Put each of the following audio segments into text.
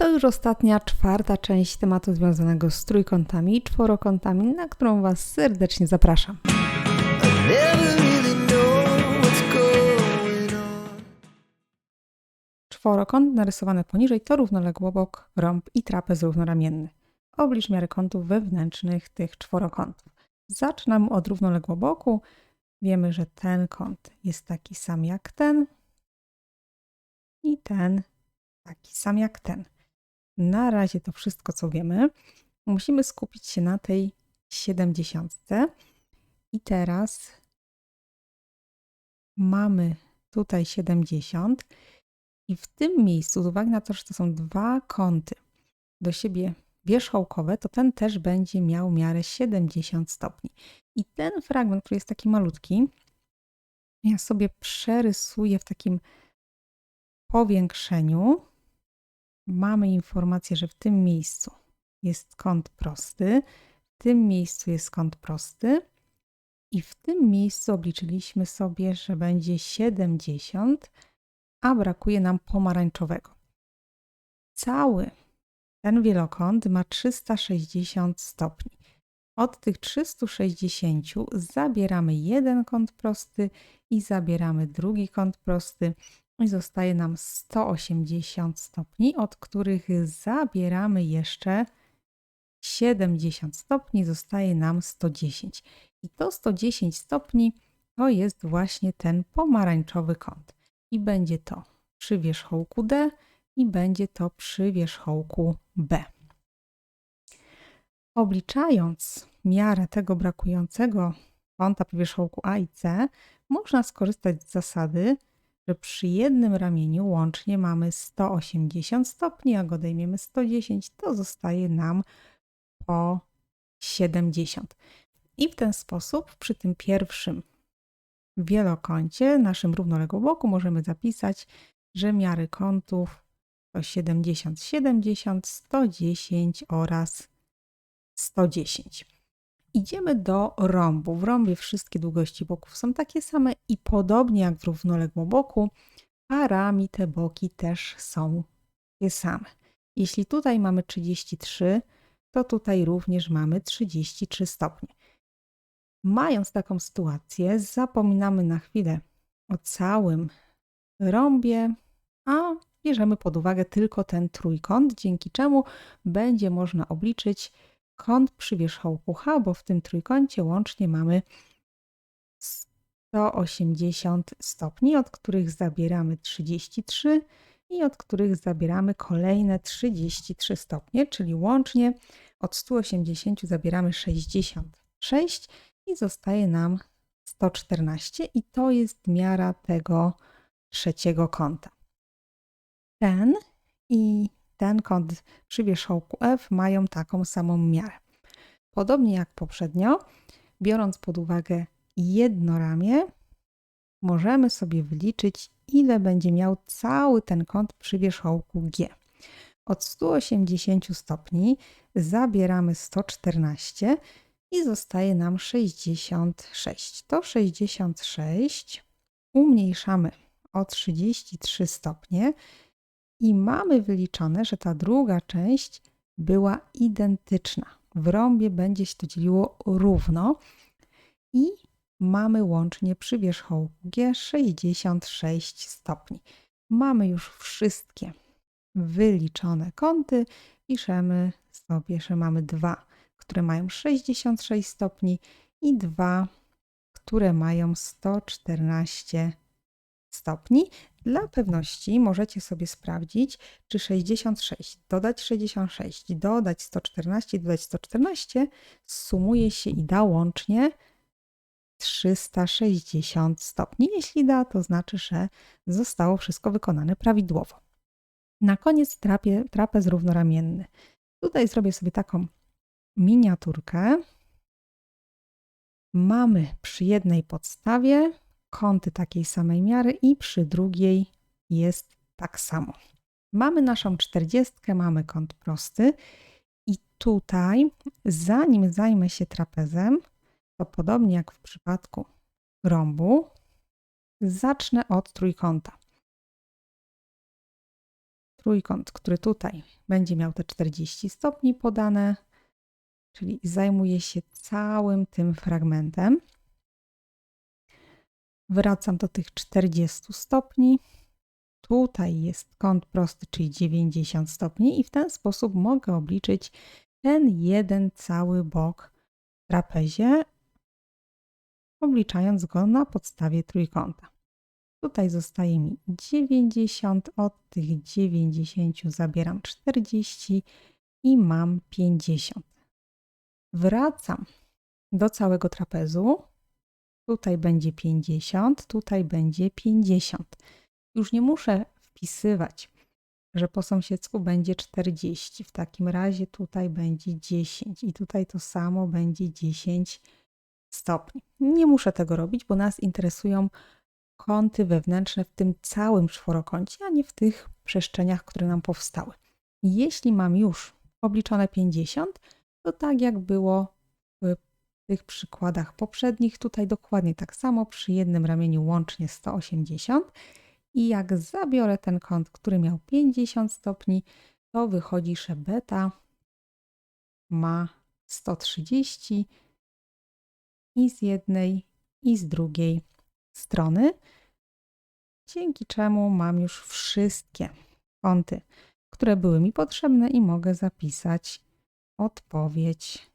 To już ostatnia, czwarta część tematu związanego z trójkątami i czworokątami, na którą Was serdecznie zapraszam. Czworokąt narysowany poniżej to równoległobok, rąb i trapez równoramienny. Oblicz miary kątów wewnętrznych tych czworokątów. Zaczynamy od równoległoboku. Wiemy, że ten kąt jest taki sam jak ten i ten taki sam jak ten. Na razie to wszystko, co wiemy. Musimy skupić się na tej 70. I teraz mamy tutaj 70 i w tym miejscu, z uwagi na to, że to są dwa kąty do siebie wierzchołkowe, to ten też będzie miał miarę 70 stopni. I ten fragment, który jest taki malutki, ja sobie przerysuję w takim powiększeniu. Mamy informację, że w tym miejscu jest kąt prosty, w tym miejscu jest kąt prosty i w tym miejscu obliczyliśmy sobie, że będzie 70, a brakuje nam pomarańczowego. Cały ten wielokąt ma 360 stopni. Od tych 360 zabieramy jeden kąt prosty i zabieramy drugi kąt prosty i zostaje nam 180 stopni, od których zabieramy jeszcze 70 stopni, zostaje nam 110. I to 110 stopni to jest właśnie ten pomarańczowy kąt. I będzie to przy wierzchołku D i będzie to przy wierzchołku B. Obliczając miarę tego brakującego kąta przy wierzchołku A i C, można skorzystać z zasady, że przy jednym ramieniu łącznie mamy 180 stopni, a go odejmiemy 110, to zostaje nam po 70. I w ten sposób przy tym pierwszym wielokącie, naszym równoległoboku, możemy zapisać, że miary kątów to 70, 70, 110 oraz 110. Idziemy do rąbu. W rąbie wszystkie długości boków są takie same i podobnie jak w równoległoboku, parami te boki też są takie same. Jeśli tutaj mamy 33, to tutaj również mamy 33 stopnie. Mając taką sytuację, zapominamy na chwilę o całym rąbie, a bierzemy pod uwagę tylko ten trójkąt, dzięki czemu będzie można obliczyć kąt przy wierzchołku H, bo w tym trójkącie łącznie mamy 180 stopni, od których zabieramy 33 i od których zabieramy kolejne 33 stopnie, czyli łącznie od 180 zabieramy 66 i zostaje nam 114 i to jest miara tego trzeciego kąta. Ten i ten kąt przy wierzchołku F mają taką samą miarę. Podobnie jak poprzednio, biorąc pod uwagę jedno ramię, możemy sobie wyliczyć, ile będzie miał cały ten kąt przy wierzchołku G. Od 180 stopni zabieramy 114 i zostaje nam 66. To 66 umniejszamy o 33 stopnie i mamy wyliczone, że ta druga część była identyczna. W rąbie będzie się to dzieliło równo i mamy łącznie przy wierzchołku G 66 stopni. Mamy już wszystkie wyliczone kąty. Piszemy sobie, że mamy dwa, które mają 66 stopni i dwa, które mają 114 stopni. Dla pewności możecie sobie sprawdzić, czy 66 dodać 66, dodać 114, dodać 114 sumuje się i da łącznie 360 stopni. Jeśli da, to znaczy, że zostało wszystko wykonane prawidłowo. Na koniec trapie, trapez równoramienny. Tutaj zrobię sobie taką miniaturkę. Mamy przy jednej podstawie kąty takiej samej miary i przy drugiej jest tak samo. Mamy naszą czterdziestkę, mamy kąt prosty i tutaj, zanim zajmę się trapezem, to podobnie jak w przypadku rąbu, zacznę od trójkąta. trójkąt, który tutaj będzie miał te 40 stopni podane, czyli zajmuję się całym tym fragmentem. Wracam do tych 40 stopni. Tutaj jest kąt prosty, czyli 90 stopni, i w ten sposób mogę obliczyć ten jeden cały bok w trapezie, obliczając go na podstawie trójkąta. Tutaj zostaje mi 90, od tych 90 zabieram 40 i mam 50. Wracam do całego trapezu. Tutaj będzie 50, tutaj będzie 50. Już nie muszę wpisywać, że po sąsiedzku będzie 40. W takim razie tutaj będzie 10 i tutaj to samo będzie 10 stopni. Nie muszę tego robić, bo nas interesują kąty wewnętrzne w tym całym czworokącie, a nie w tych przestrzeniach, które nam powstały. Jeśli mam już obliczone 50, to tak jak było w tych przykładach poprzednich, tutaj dokładnie tak samo przy jednym ramieniu łącznie 180 i jak zabiorę ten kąt, który miał 50 stopni, to wychodzi, że beta ma 130 i z jednej i z drugiej strony, dzięki czemu mam już wszystkie kąty, które były mi potrzebne i mogę zapisać odpowiedź.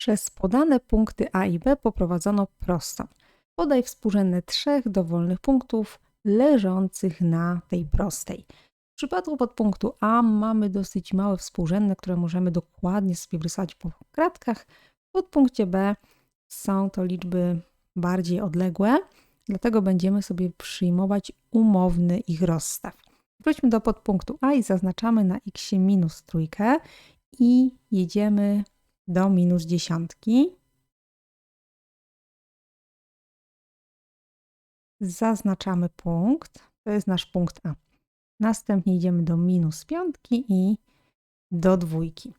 Przez podane punkty A i B poprowadzono prostą. Podaj współrzędne trzech dowolnych punktów leżących na tej prostej. W przypadku podpunktu A mamy dosyć małe współrzędne, które możemy dokładnie sobie wyrysować po kratkach. W podpunkcie B są to liczby bardziej odległe, dlatego będziemy sobie przyjmować umowny ich rozstaw. Wróćmy do podpunktu A i zaznaczamy na x minus trójkę i jedziemy do minus dziesiątki. Zaznaczamy punkt, to jest nasz punkt A. Następnie idziemy do minus piątki i do dwójki.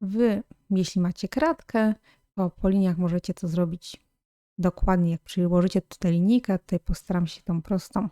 Wy, jeśli macie kratkę, to po liniach możecie to zrobić dokładnie, jak przyłożycie tutaj linijkę. Tutaj postaram się tą prostą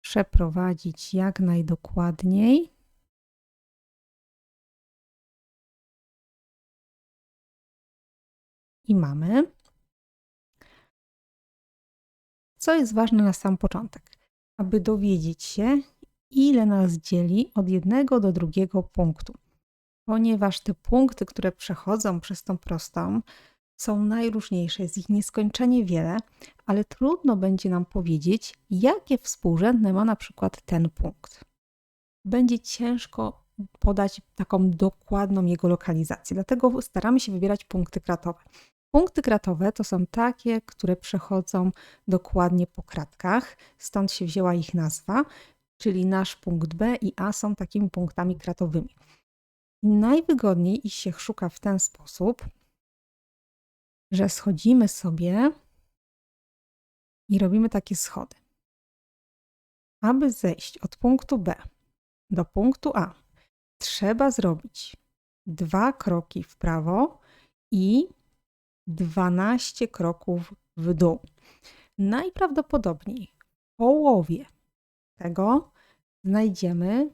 przeprowadzić jak najdokładniej. I mamy. Co jest ważne na sam początek? Aby dowiedzieć się, ile nas dzieli od jednego do drugiego punktu. Ponieważ te punkty, które przechodzą przez tą prostą, są najróżniejsze, jest ich nieskończenie wiele, ale trudno będzie nam powiedzieć, jakie współrzędne ma na przykład ten punkt. Będzie ciężko podać taką dokładną jego lokalizację, dlatego staramy się wybierać punkty kratowe. Punkty kratowe to są takie, które przechodzą dokładnie po kratkach, stąd się wzięła ich nazwa, czyli nasz punkt B i A są takimi punktami kratowymi. Najwygodniej ich się szuka w ten sposób, że schodzimy sobie i robimy takie schody. Aby zejść od punktu B do punktu A, trzeba zrobić dwa kroki w prawo i 12 kroków w dół. Najprawdopodobniej w połowie tego znajdziemy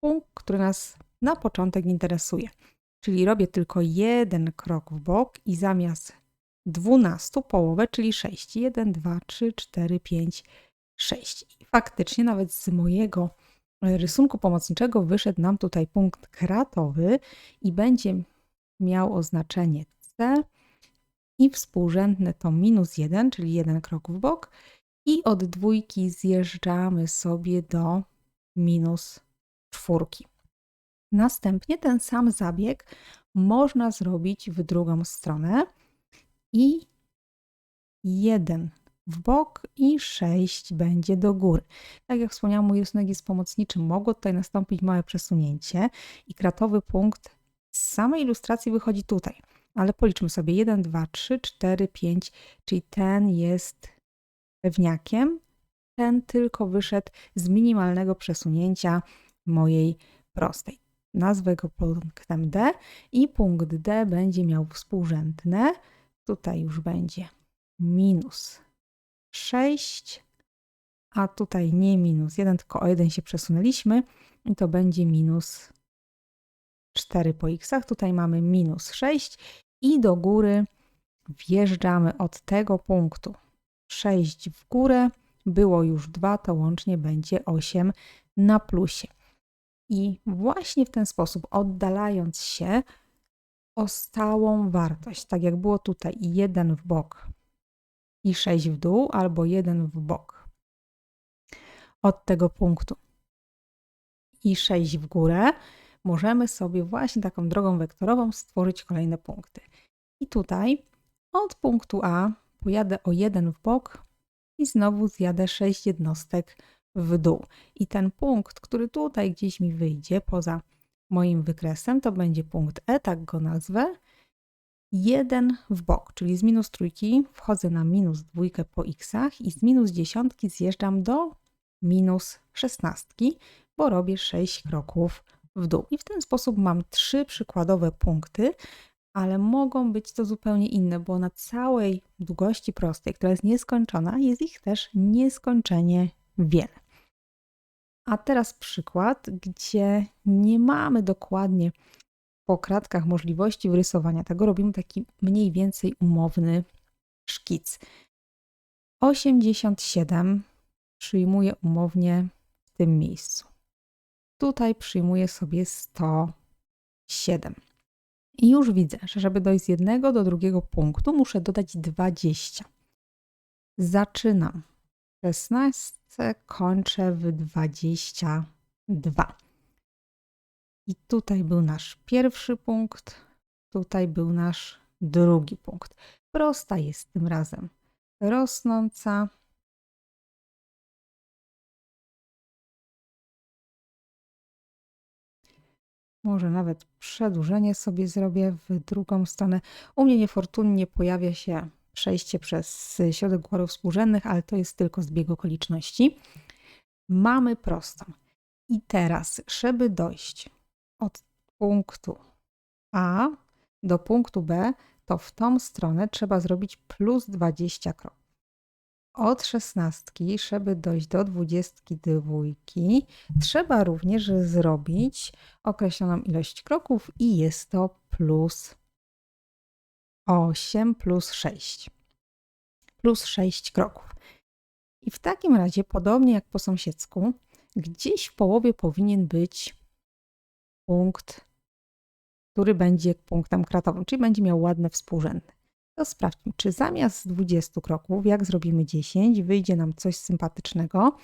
punkt, który nas na początek interesuje. Czyli robię tylko jeden krok w bok i zamiast 12 połowę, czyli 6. 1, 2, 3, 4, 5, 6. I faktycznie nawet z mojego rysunku pomocniczego wyszedł nam tutaj punkt kratowy i będzie miał oznaczenie C i współrzędne to minus 1, czyli jeden krok w bok i od dwójki zjeżdżamy sobie do minus czwórki. Następnie ten sam zabieg można zrobić w drugą stronę i 1 w bok i 6 będzie do góry. Tak jak wspomniałam, mój rysunek jest pomocniczy. Mogło tutaj nastąpić małe przesunięcie i kratowy punkt z samej ilustracji wychodzi tutaj. Ale policzmy sobie 1, 2, 3, 4, 5, czyli ten jest pewniakiem. Ten tylko wyszedł z minimalnego przesunięcia mojej prostej. Nazwę go punktem D i punkt D będzie miał współrzędne Tutaj już będzie minus 6 a tutaj nie minus 1, tylko o 1 się przesunęliśmy i to będzie minus 4 po x. Tutaj mamy minus 6 i do góry. Wjeżdżamy od tego punktu. 6 w górę, było już 2, to łącznie będzie 8 na plusie. I właśnie w ten sposób, oddalając się o stałą wartość, tak jak było tutaj, 1 w bok i 6 w dół, albo 1 w bok. Od tego punktu. I 6 w górę, możemy sobie właśnie taką drogą wektorową stworzyć kolejne punkty. I tutaj od punktu A pojadę o 1 w bok i znowu zjadę 6 jednostek w dół. I ten punkt, który tutaj gdzieś mi wyjdzie poza moim wykresem, to będzie punkt E, tak go nazwę. 1 w bok, czyli z minus trójki wchodzę na minus dwójkę po xach i z minus dziesiątki zjeżdżam do minus szesnastki, bo robię 6 kroków w dół. I w ten sposób mam trzy przykładowe punkty, ale mogą być to zupełnie inne, bo na całej długości prostej, która jest nieskończona, jest ich też nieskończenie wiele. A teraz przykład, gdzie nie mamy dokładnie po kratkach możliwości wyrysowania tego, robimy taki mniej więcej umowny szkic. 87 przyjmuję umownie w tym miejscu. Tutaj przyjmuję sobie 107. I już widzę, że żeby dojść z jednego do drugiego punktu, muszę dodać 20. Zaczynam 16, kończę w 22. I tutaj był nasz pierwszy punkt, tutaj był nasz drugi punkt. Prosta jest tym razem rosnąca. Może nawet przedłużenie sobie zrobię w drugą stronę. U mnie niefortunnie pojawia się przejście przez środek układów współrzędnych, ale to jest tylko zbieg okoliczności. Mamy prostą. I teraz, żeby dojść od punktu A do punktu B, to w tą stronę trzeba zrobić plus 20 kroków. Od 16, żeby dojść do 22, trzeba również zrobić określoną ilość kroków i jest to plus 8 plus 6. Plus 6 kroków. I w takim razie, podobnie jak po sąsiedzku, gdzieś w połowie powinien być punkt, który będzie punktem kratowym, czyli będzie miał ładne współrzędne. To sprawdźmy, czy zamiast 20 kroków, jak zrobimy 10, wyjdzie nam coś sympatycznego,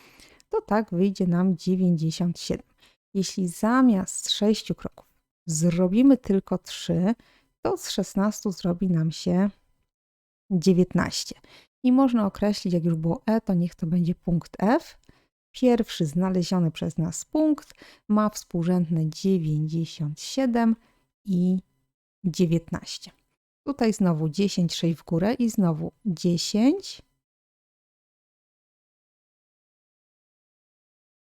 to tak wyjdzie nam 97. Jeśli zamiast 6 kroków zrobimy tylko 3, to z 16 zrobi nam się 19. I można określić, jak już było E, to niech to będzie punkt F. Pierwszy znaleziony przez nas punkt ma współrzędne 97 i 19. Tutaj znowu 10, 6 w górę i znowu 10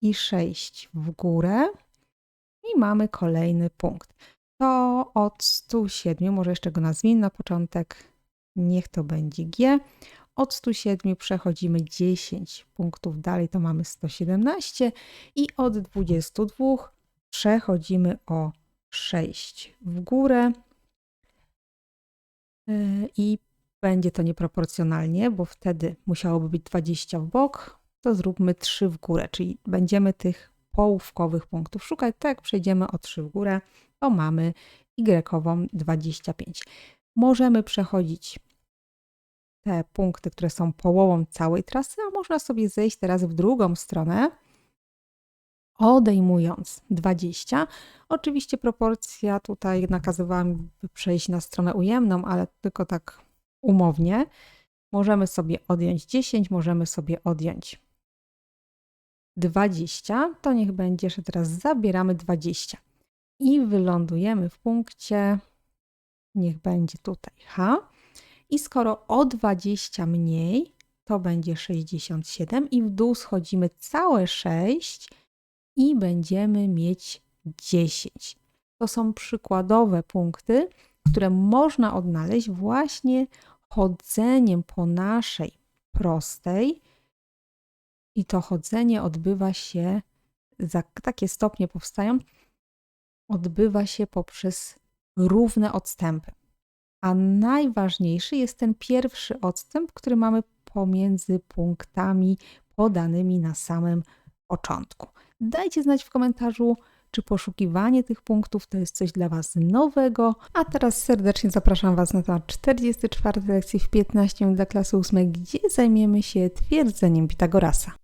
i 6 w górę i mamy kolejny punkt. To od 107, może jeszcze go nazwijmy na początek, niech to będzie G. Od 107 przechodzimy 10 punktów dalej, to mamy 117 i od 22 przechodzimy o 6 w górę i będzie to nieproporcjonalnie, bo wtedy musiałoby być 20 w bok, to zróbmy 3 w górę, czyli będziemy tych połówkowych punktów szukać. Tak przejdziemy o 3 w górę, to mamy y 25. Możemy przechodzić te punkty, które są połową całej trasy, a można sobie zejść teraz w drugą stronę, odejmując 20. Oczywiście proporcja tutaj nakazywałam przejść na stronę ujemną, ale tylko tak umownie. Możemy sobie odjąć 10, możemy sobie odjąć 20. To niech będzie, że teraz zabieramy 20 i wylądujemy w punkcie, niech będzie tutaj H. I skoro o 20 mniej, to będzie 67 i w dół schodzimy całe 6 i będziemy mieć 10. To są przykładowe punkty, które można odnaleźć właśnie chodzeniem po naszej prostej i to chodzenie odbywa się, takie stopnie powstają, odbywa się poprzez równe odstępy. A najważniejszy jest ten pierwszy odstęp, który mamy pomiędzy punktami podanymi na samym początku. Dajcie znać w komentarzu, czy poszukiwanie tych punktów to jest coś dla Was nowego. A teraz serdecznie zapraszam Was na temat 44 lekcji w 15 minut dla klasy 8, gdzie zajmiemy się twierdzeniem Pitagorasa.